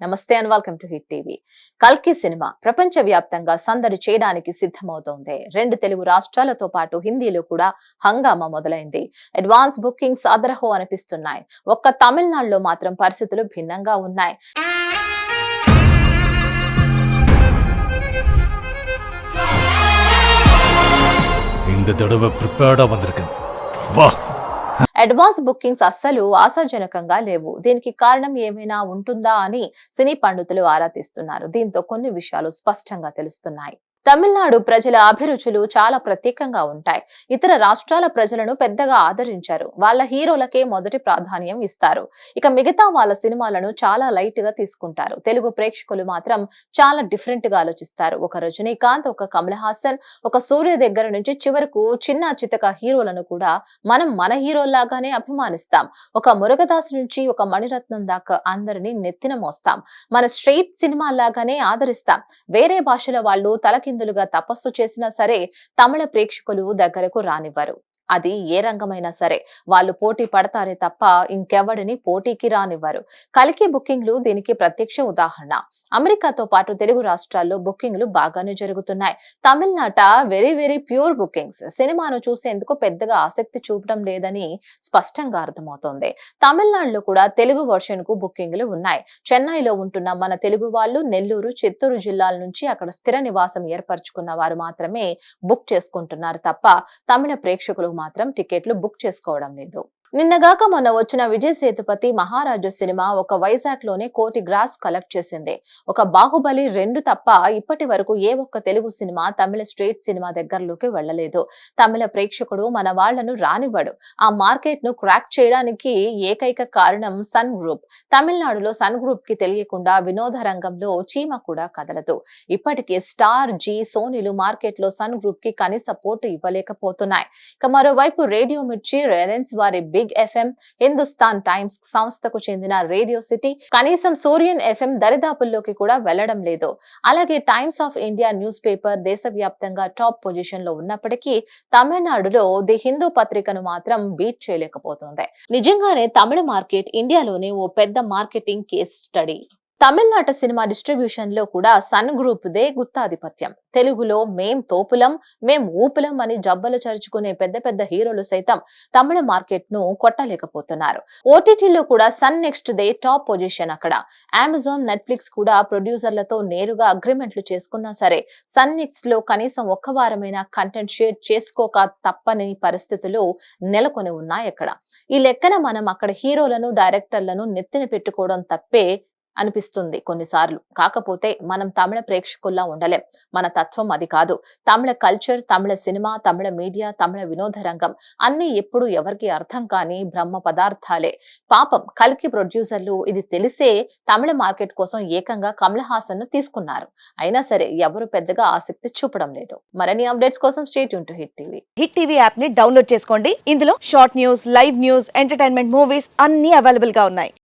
నమస్తే and welcome to hit TV కల్కి cinema ప్రపంచ వ్యాప్తంగా సందడి చేయడానికి సిద్ధమవుతోంది రెండు తెలుగు రాష్ట్రాలతో పాటు హిందీలో కూడా హంగామా మొదలైంది అడ్వాన్స్ బుకింగ్స్ అదరహో అనిపిస్తున్నాయి ఒక్క తమిళనాడులో మాత్రం పరిస్థితులు భిన్నంగా ఉన్నాయి இந்த தடவை ப்ரிப்பேர்டா வந்திருக்கேன் வா అడ్వాన్స్ బుకింగ్స్ అస్సలు ఆశాజనకంగా లేవు. దీనికి కారణం ఏమైనా ఉంటుందా అని సినీ పండితులు ఆరా తీస్తున్నారు. దీంతో కొన్ని విషయాలు స్పష్టంగా తెలుస్తున్నాయి. తమిళనాడు ప్రజల అభిరుచులు చాలా ప్రత్యేకంగా ఉంటాయి. ఇతర రాష్ట్రాల ప్రజలను పెద్దగా ఆదరించారు. వాళ్ళ హీరోలకే మొదటి ప్రాధాన్యం ఇస్తారు. ఇక మిగతా వాళ్ళ సినిమాలను చాలా లైట్గా తీసుకుంటారు. తెలుగు ప్రేక్షకులు మాత్రం చాలా డిఫరెంట్గా ఆలోచిస్తారు. ఒక రజనీకాంత్ ఒక కమల్ హాసన్ ఒక సూర్య దగ్గర నుంచి చివరకు చిన్న చితక హీరోలను కూడా మనం మన హీరోలాగానే అభిమానిస్తాం. ఒక మురుగదాస్ నుంచి ఒక మణిరత్నం దాకా అందరినీ నెత్తిన మోస్తాం. మన స్ట్రెయిట్ సినిమా లాగానే ఆదరిస్తాం. వేరే భాషల వాళ్ళు తలకిందులుగా తపస్సు చేసినా సరే తమిళ ప్రేక్షకులు దగ్గరకు రానివ్వరు. అది ఏ రంగమైనా సరే వాళ్ళు పోటీ పడతారే తప్ప ఇంకెవడిని పోటీకి రానివ్వరు. కలికి బుకింగ్లు దీనికి ప్రత్యక్ష ఉదాహరణ. అమెరికాతో పాటు తెలుగు రాష్ట్రాల్లో బుకింగ్లు బాగానే జరుగుతున్నాయి. తమిళనాట వెరీ వెరీ ప్యూర్ బుకింగ్స్ సినిమాను చూసేందుకు పెద్దగా ఆసక్తి చూపడం లేదని స్పష్టంగా అర్థమవుతోంది. తమిళనాడులో కూడా తెలుగు వర్షన్కు బుకింగ్లు ఉన్నాయి. చెన్నైలో ఉంటున్న మన తెలుగు వాళ్ళు నెల్లూరు చిత్తూరు జిల్లాల నుంచి అక్కడ స్థిర నివాసం ఏర్పరచుకున్న వారు మాత్రమే బుక్ చేసుకుంటున్నారు తప్ప తమిళ ప్రేక్షకులు మాత్రం టికెట్లు బుక్ చేసుకోవడం లేదు. నిన్నగాక మొన్న వచ్చిన విజయ్ సేతుపతి మహారాజు సినిమా ఒక వైజాగ్లోనే కోటి గ్రాస్ కలెక్ట్ చేసింది. ఒక బాహుబలి రెండు తప్ప ఇప్పటి వరకు ఏ ఒక్క Telugu cinema Tamil street cinema దగ్గరలోకి వెళ్ళలేదు. తమిళ ప్రేక్షకుడు మన వాళ్ళను రానివ్వడు. ఆ మార్కెట్ను క్రాక్ చేయడానికి ఏకైక కారణం సన్ గ్రూప్. తమిళనాడులో సన్ గ్రూప్కి తెలియకుండా వినోద రంగంలో చీమ కూడా కదలదు. ఇప్పటికే స్టార్ జీ సోనీలు మార్కెట్లో సన్ గ్రూప్కి కనీస పోటు ఇవ్వలేకపోతున్నాయి. ఇక మరోవైపు రేడియో మిర్చి రిలయన్స్ వారి బిగ్ ఎఫ్ఎం హిందుస్థాన్ టైమ్స్ సంస్థకు చెందిన రేడియో సిటీ కనీసం సూర్యన్ ఎఫ్ఎం దరిదాపుల్లోకి కూడా వెళ్ళడం లేదు. అలాగే Times of India news paper దేశవ్యాప్తంగా టాప్ పొజిషన్లో ఉన్నప్పటికీ తమిళనాడులో ది హిందూ పత్రికను మాత్రం బీట్ చేయలేకపోతుంది. నిజంగానే తమిళ మార్కెట్ ఇండియాలోనే ఓ పెద్ద మార్కెటింగ్ కేస్ స్టడీ తమిళనాట సినిమా డిస్ట్రిబ్యూషన్లో కూడా సన్ గ్రూప్ దే గుత్తాధిపత్యం. తెలుగులో మేం తోపులం మేం ఊపులం అని జబ్బలు చరుచుకునే పెద్ద పెద్ద హీరోలు సైతం తమిళ మార్కెట్ను కొట్టలేకపోతున్నారు. ఓటీటీలో కూడా సన్ నెక్స్ట్ దే టాప్ పొజిషన్ అక్కడ. అమెజాన్ నెట్ఫ్లిక్స్ కూడా ప్రొడ్యూసర్లతో నేరుగా అగ్రిమెంట్లు చేసుకున్నా సరే సన్ నెక్స్ట్లో కనీసం ఒక్క వారమైన కంటెంట్ షేర్ చేసుకోక తప్పని పరిస్థితులు నెలకొని ఉన్నాయి అక్కడ ఈ లెక్కన మనం అక్కడ హీరోలను డైరెక్టర్లను నెత్తిన పెట్టుకోవడం తప్పే అనిపిస్తుంది కొన్నిసార్లు. కాకపోతే మనం తమిళ ప్రేక్షకుల్లా ఉండలేం. మన తత్వం అది కాదు. Tamil culture Tamil cinema Tamil media Tamil వినోద రంగం అన్ని ఎప్పుడు ఎవరికి అర్థం కాని బ్రహ్మ పదార్థాలే. పాపం కల్కి ప్రొడ్యూసర్లు ఇది తెలిసే తమిళ మార్కెట్ కోసం ఏకంగా కమల్ హాసన్ను తీసుకున్నారు. అయినా సరే ఎవరు పెద్దగా ఆసక్తి చూపడం లేదు. మరిన్ని అప్డేట్స్ కోసం stay tuned to Hit TV. Hit TV యాప్ని డౌన్లోడ్ చేసుకోండి. ఇందులో short news live news entertainment movies అన్ని అవైలబుల్గా ఉన్నాయి.